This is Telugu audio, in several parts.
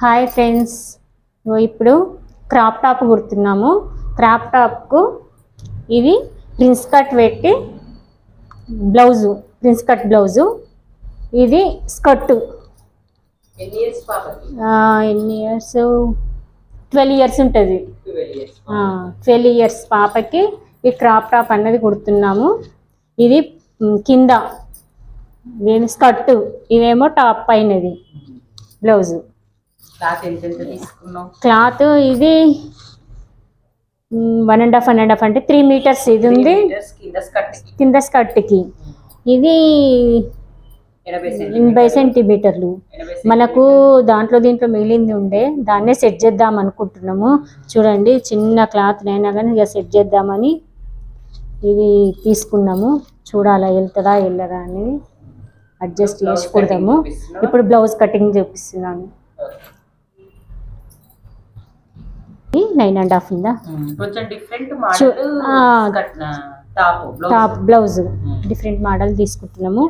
హాయ్ ఫ్రెండ్స్ ఇప్పుడు క్రాప్ టాప్ కుడుతున్నాము. క్రాప్ టాప్కు ఇది ప్రిన్స్ కట్ పెట్టి బ్లౌజు ప్రిన్స్ కట్ బ్లౌజు. ఇది స్కర్టు. ఎన్ని ఇయర్స్ ట్వెల్వ్ ఇయర్స్ ఉంటుంది. ట్వెల్వ్ ఇయర్స్ పాపకి ఈ క్రాప్ టాప్ అన్నది కుడుతున్నాము. ఇది కింద. స్కర్టు. ఇవేమో టాప్ పైనది బ్లౌజు. క్లాత్ ఇది one and half one and half అంటే త్రీ మీటర్స్ ఇది ఉంది. కింద స్కర్ట్ కింద స్కర్ట్కి. ఇది ఎనభై సెంటీమీటర్లు. మనకు దాంట్లో దీంట్లో మిగిలింది ఉండే దాన్నే సెట్ చేద్దాం అనుకుంటున్నాము. చూడండి చిన్న క్లాత్ అయినా కానీ ఇక సెట్ చేద్దామని ఇది తీసుకున్నాము. చూడాలా వెళ్తుందా వెళ్ళదా అనేది అడ్జస్ట్ Blouse చేసి కుడదాము cutting చూపిస్తున్నావా? ఇప్పుడు బ్లౌజ్ కటింగ్ చూపిస్తున్నాను. నైన్ అండ్ హాఫ్ ఉందా? కొంచెం different. Top blouse different model తీసుకుంటున్నాము.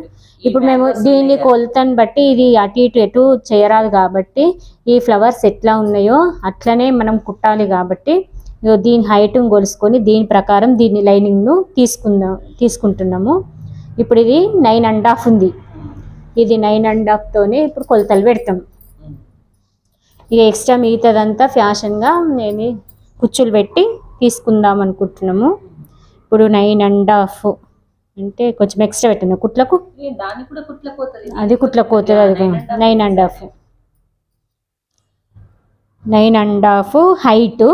ఇప్పుడు మేము దీన్ని కొలతని బట్టి ఇది అటు ఇటు ఎటు చేయరాదు కాబట్టి ఈ ఫ్లవర్స్ ఎట్లా ఉన్నాయో అట్లనే మనం కుట్టాలి కాబట్టి దీని హైట్ కొలుసుకొని దీని ప్రకారం దీని లైనింగ్ను తీసుకుందాం తీసుకుంటున్నాము. ఇప్పుడు ఇది నైన్ అండ్ హాఫ్ ఉంది. ఇది నైన్ అండ్ హాఫ్తోనే ఇప్పుడు కొలతలు పెడతాం. ఇక ఎక్స్ట్రా మిగతాదంతా ఫ్యాషన్గా నేను కుచ్చులు పెట్టి తీసుకుందాం అనుకుంటున్నాము. ఇప్పుడు నైన్ అండ్ హాఫ్ అంటే కొంచెం ఎక్స్ట్రా పెట్టిన కుట్లకు? అది కుట్లకు పోతుంది అది nine and half. Nine and half height.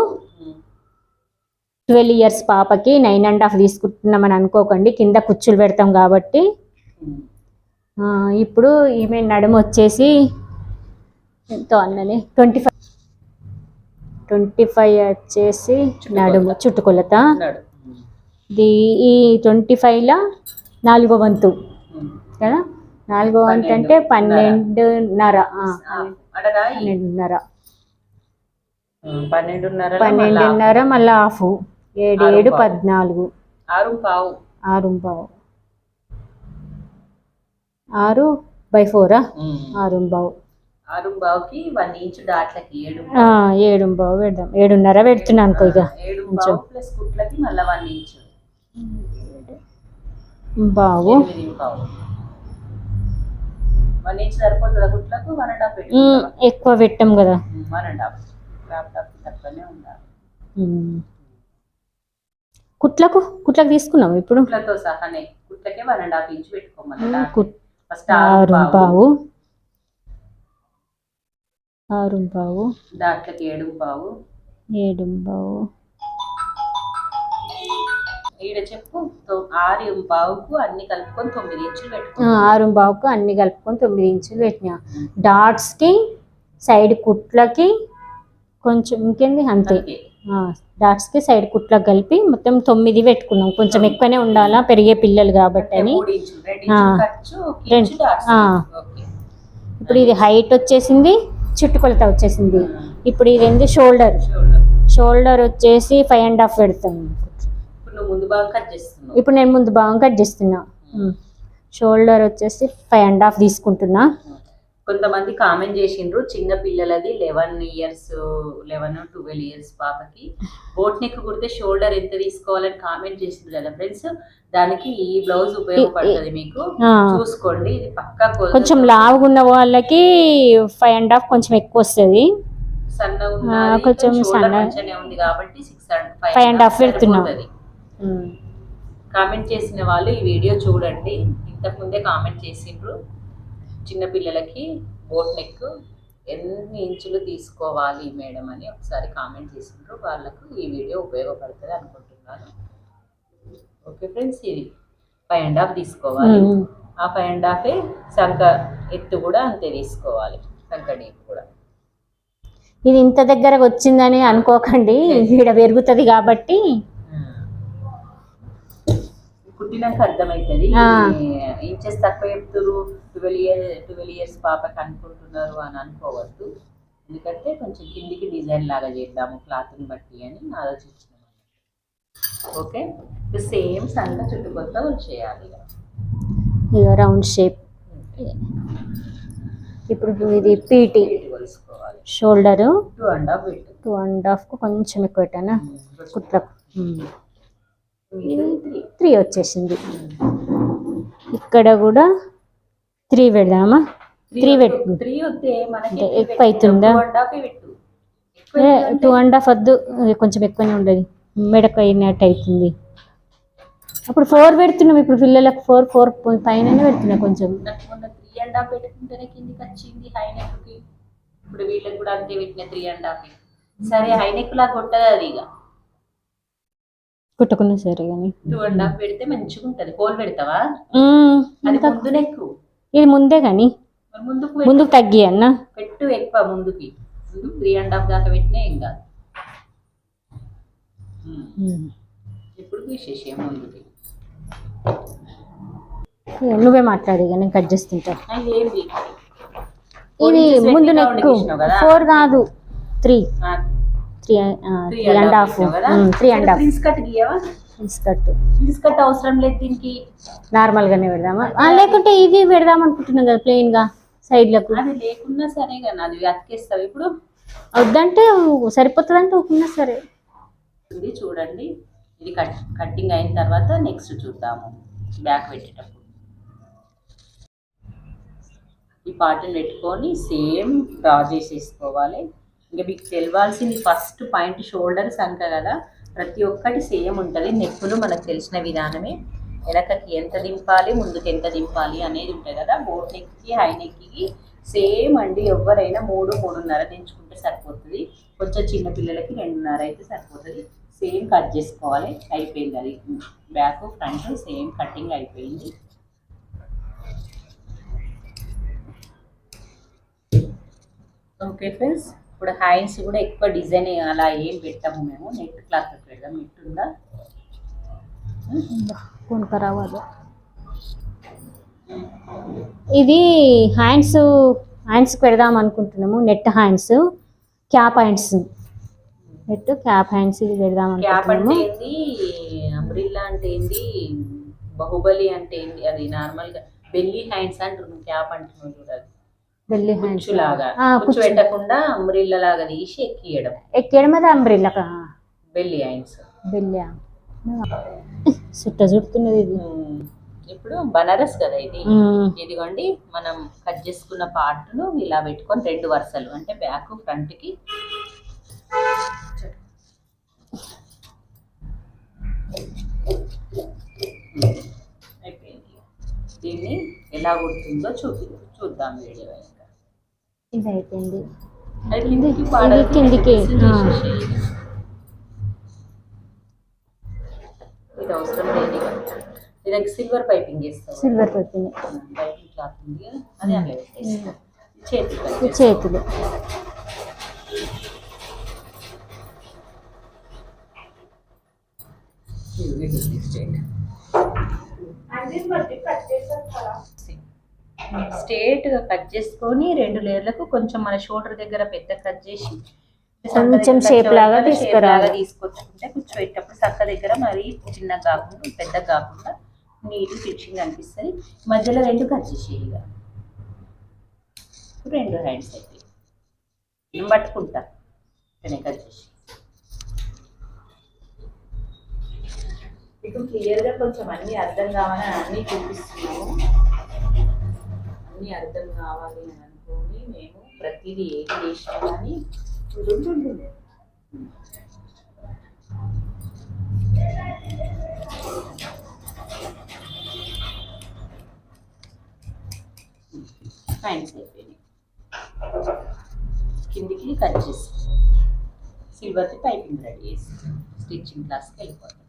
Twelve years పాపకి నైన్ అండ్ హాఫ్ తీసుకుంటున్నామని అనుకోకండి. కింద కుచ్చులు పెడతాం కాబట్టి. ఇప్పుడు ఈమె నడుము వచ్చేసి ఎంతో అన్నది ట్వంటీ ఫైవ్. ట్వంటీ ఫైవ్ వచ్చేసి నడుము చుట్టుకొలత. ఇది ఈ ట్వంటీ ఫైవ్లో నాలుగో వంతు. కదా? నాలుగో వంతు అంటే పన్నెండున్నర. పన్నెండున్నర. పన్నెండున్నర పన్నెండున్నర మళ్ళీ హాఫ్ ఏడు ఏడు పావు. పద్నాలుగు. ఆరు పావు. ఆరు బావు ఆరు బై ఫోరా? ఆరు బావు ఆరు బావుకి వన్ ఇంచ్ డాట్లకి ఏడు ఏడు బావు పెడదాం. ఏడున్నర పెడుతున్నాను అనుకో ఇక. ఏడు కొంచెం. ప్లస్ కుట్లకి మళ్ళీ వన్ ఇంచ్. బావు. వన్ ఇంచ్ సరిపోతుందా కుట్లకు? వన్ అండ్ హాఫ్ ఉమ్, పెట్టుకుంటావా ఎక్కువ పెట్టాం కదా. One and half. ల్యాప్టాప్ తక్కువనే ఉండాలి ఉమ్. కుట్లకు? కుట్లకు తీసుకున్నాం ఇప్పుడు? కుట్లతో సహానే. కుట్లకే వన్ అండ్ హాఫ్ ఇంచ్ పెట్టుకోమని కుట్- ఫస్ట్ ఆరు ఆరు పావు బావు ఆరు బావు దాంట్లోకి ఏడు పావు ఏడు బావు ఈడ చెప్పు తొ- ఆరు పావుకు అన్ని కలుపుకొని తొమ్మిది ఇంచులు ఆ, పెట్టుకో. ఆరు బావుకు అన్ని కలుపుకొని తొమ్మిది ఇంచులు పెట్టినా. డాట్స్కి సైడ్ కుట్లకి కొంచెం ఇంకేంది అంతే. అంతే. ఆ, డాట్స్కి సైడ్ కుట్లకు కలిపి మొత్తం తొమ్మిది పెట్టుకున్నాం. కొంచెం ఎక్కువనే ఉండాలా? పెరిగే పిల్లలు కాబట్టి అంటే అని మూడు ఇంచులు రెండు ఆ. ఇంచులు ఖర్చు ఒక రెండు. Inch dots. ఆ. ఓకే. ఇప్పుడు ఇది హైట్ వచ్చేసింది. చుట్టుకొలత వచ్చేసింది. ఇప్పుడు ఇది ఏంది షోల్డర్ షోల్డర్ వచ్చేసి ఫైవ్ అండ్ హాఫ్ పెడతాం. ఇప్పుడు నువ్వు ముందు భాగం కట్ చేస్తున్నావు. ఇప్పుడు నేను ముందు భాగం కట్ చేస్తున్నా. షోల్డర్ వచ్చేసి ఫైవ్ అండ్ హాఫ్ తీసుకుంటున్నా. కొంతమంది కామెంట్ చేసిండ్రు చిన్న పిల్లలది eleven years eleven twelve years పాపకి. బోట్ నెక్ కుడితే షోల్డర్ ఎంత తీసుకోవాలని కామెంట్ చేసిండ్రు కదా ఫ్రెండ్స్. దానికి ఈ బ్లౌజ్ ఉపయోగపడుతుంది మీకు. చూసుకోండి ఇది పక్కా కొంచెం లావుగా ఉన్న వాళ్ళకి ఫైవ్ అండ్ హాఫ్ కొంచెం ఎక్కువ వస్తుంది. కొంచెం ఉంది కాబట్టి సిక్స్ అండ్ half పెడుతున్నాం. కామెంట్ చేసిన వాళ్ళు ఈ వీడియో చూడండి. ఇంతకు ముందే కామెంట్ చేసిండ్రు. చిన్న పిల్లలకి బోట్ నెక్ ఎన్ని ఇంచులు తీసుకోవాలి మేడం అని ఒకసారి కామెంట్ చేసిండ్రు. వాళ్ళకు ఈ వీడియో ఉపయోగపడుతుంది అనుకుంటున్నాను. ఓకే ఫ్రెండ్స్ ఇది ఫైవ్ అండ్ హాఫ్ తీసుకోవాలి. ఆ ఫైవ్ అండ్ హాఫ్ సంక ఎత్తు కూడా అంతే తీసుకోవాలి. సంక డీప్ కూడా. ఇది ఇంత దగ్గరకు వచ్చిందని అనుకోకండి. ఇక్కడ పెరుగుతుంది కాబట్టి. పుట్టినాక అర్థమవుతుంది. ఇంచెస్ తక్కువ చెప్తున్నారు ట్వెల్వ్ ఇయర్ ట్వెల్వ్ ఇయర్స్ పాపకి అనుకుంటున్నారు అని అనుకోవద్దు. ఎందుకంటే కొంచెం కిందికి డిజైన్ లాగా చేద్దాము క్లాత్ని బట్టి అని ఆలోచించినాం ఓకే? సేమ్ సంగ చుట్టుకొలత చేయాలి ఇక. రౌండ్ షేప్ ఇప్పుడు ఇది PT shoulder two and half two and హాఫ్కు కొంచెం ఎక్కువ పెట్టానా? కుట్లకు త్రీ వచ్చేసింది. ఇక్కడ కూడా త్రీ పెడదామా? త్రీ పెట్టు. అంటే ఎక్కువ అవుతుందా? టూ అండ్ హాఫ్ వద్దు. కొంచెం ఎక్కువనే ఉండదు. మెడకు అయినట్టు అవుతుంది అప్పుడు ఫోర్ పెడుతున్నాం. ఇప్పుడు పిల్లలకు ఫోర్ ఫోర్ పైననే పెడుతున్నా కొంచెం. త్రీ అండ్ హాఫ్ పెట్టుకుంటేనే కిందికి వచ్చింది హై ఇప్పుడు వీళ్ళకి కూడా అంతే పెట్టిన త్రీ అండ్ హాఫ్ సరే హై నెక్ లాగా అది ఇక. కుట్టుకున్నా సరే కానీ. టూ అండ్ హాఫ్ పెడితే మంచిగా ఉంటది హోల్ పెడతావా? మ్మ్. అది ముందు నెక్ ఇది ముందే కానీ. ముందుకు తగ్గి అన్న. పెట్టు ఎక్కువ ముందుకి. ముందు త్రీ అండ్ హాఫ్ దాకా పెట్టినా ఏం కాదు. ఇప్పుడు విశేషం ముందుకి? నువ్వే మాట్లాడి నేను కట్ చేస్తుంటా. ఇది ముందు inches నెక్ round గీసినావు కదా? ఫోర్ కాదు? Three three three and half? Three and half prince cut అవసరం లేదు దీనికి. నార్మల్ గానే పెడదామా లేకుంటే ఇది పెడదాం అనుకుంటున్నాం కదా ప్లెయిన్గా సైడ్లకు. అది లేకున్నా సరే కానీ అది అతికేస్తావు. ఇప్పుడు వద్దంటే సరిపోతుంది అంటే ఊకున్నా సరే. ఇది చూడండి. ఇది కట్ కట్టింగ్ అయిన తర్వాత నెక్స్ట్ చూద్దాము. బ్యాక్ పెట్టేటప్పుడు. ఈ పార్ట్ని పెట్టుకొని సేమ్ డ్రా చేసేసుకోవాలి. ఇంకా మీకు తెలవాల్సింది ఫస్ట్ పాయింట్ షోల్డర్ సంఖ కదా. ప్రతి ఒక్కటి సేమ్ ఉంటుంది. నెప్పులు మనకు తెలిసిన విధానమే. వెనకకి ఎంత దింపాలి ముందుకు ఎంత దింపాలి అనేది ఉంటుంది కదా. బోట్ నెక్కి హై నెక్కి సేమ్ అండి. ఎవరైనా మూడు మూడున్నర దించుకుంటే సరిపోతుంది. కొంచెం చిన్న పిల్లలకి రెండున్నర అయితే సరిపోతుంది. సేమ్ కట్ చేసుకోవాలి. అయిపోయింది అది. బ్యాక్ ఫ్రంట్ సేమ్ కటింగ్ అయిపోయింది. Okay friends. ఇప్పుడు హ్యాండ్స్ కూడా ఎక్కువ డిజైన్ అలా ఏం పెట్టాము మేము. నెట్ క్లాత్ పెడదాం. నెట్ ఉందా ఇది హ్యాండ్స్ హ్యాండ్స్ పెడదాం అనుకుంటున్నాము. Net hands cap hands. Net cap hands ఇది పెడదాం క్యాప్ అంటే ఏంది? అంబ్రిల్లా అంటే ఏంది? బాహుబలి అంటే ఏంది? అది నార్మల్గా బెల్లి హ్యాండ్స్ అంటున్నాం. క్యాప్ అంటున్నాం చూడాలి బెల్లి. పెట్టకుండా అంబ్రిల్లా లాగా తీసి ఎక్కియడం. ఎక్కడం అది అంబ్రిల్లా బెల్లి హ్యాండ్స్. బెల్లి చుట్ట చుడుతున్నది ఇది. ఇప్పుడు బనారస్ కదా ఇది. ఇదిగోండి మనం కట్ చేసుకున్న పార్ట్ను ఇలా పెట్టుకొని రెండు వరుసలు అంటే బ్యాక్ ఫ్రంట్కి. దీన్ని ఎలా కుడుతుందో చూపి చూద్దాం వీడియో ఇంకా. ఇది అయిపోయింది అది కిందికి ఇది పాడాలి. కిందికి, ఇది ఆ. చేసేసి. ఇది అవసరం లేదు. ఇది సిల్వర్ పైపింగ్ చేస్తాం సిల్వర్ పైపింగ్ క్లాత్ ఉంది కదా అది అందులో పెట్టేస్తాం చేతికి ఈ చేతులు. స్ట్రేట్గా కట్ చేసుకొని రెండు లేయర్లకు కొంచెం మన షోల్డర్ దగ్గర పెద్ద కట్ చేసి కొంచెం shape లాగా తీసుకురావాలి. తీసుకొచ్చుకుంటే కూర్చోబెట్టేటప్పుడు సక్క దగ్గర మరీ చిన్నగా కాకుండా పెద్దగా కాకుండా నీట్ ఫినిషింగ్ అనిపిస్తుంది. మధ్యలో రెండు కట్ చేసేయి ఇక. రెండు హ్యాండ్స్ అయితే. నేను పట్టుకుంటా. నేను కట్ చేసి మీకు క్లియర్గా కొంచెం అన్నీ అర్థం కావాలని అన్నీ చూపిస్తున్నాము అన్నీ అర్థం కావాలి అని అనుకుని మేము ప్రతిదీ ఏది చేసినా కానీ అయిపోయినాయి కిందికి కట్ చేసి సిల్వర్కి పైపింగ్ రెడీ చేసి స్టిచ్చింగ్ క్లాస్కి వెళ్ళిపోతాం.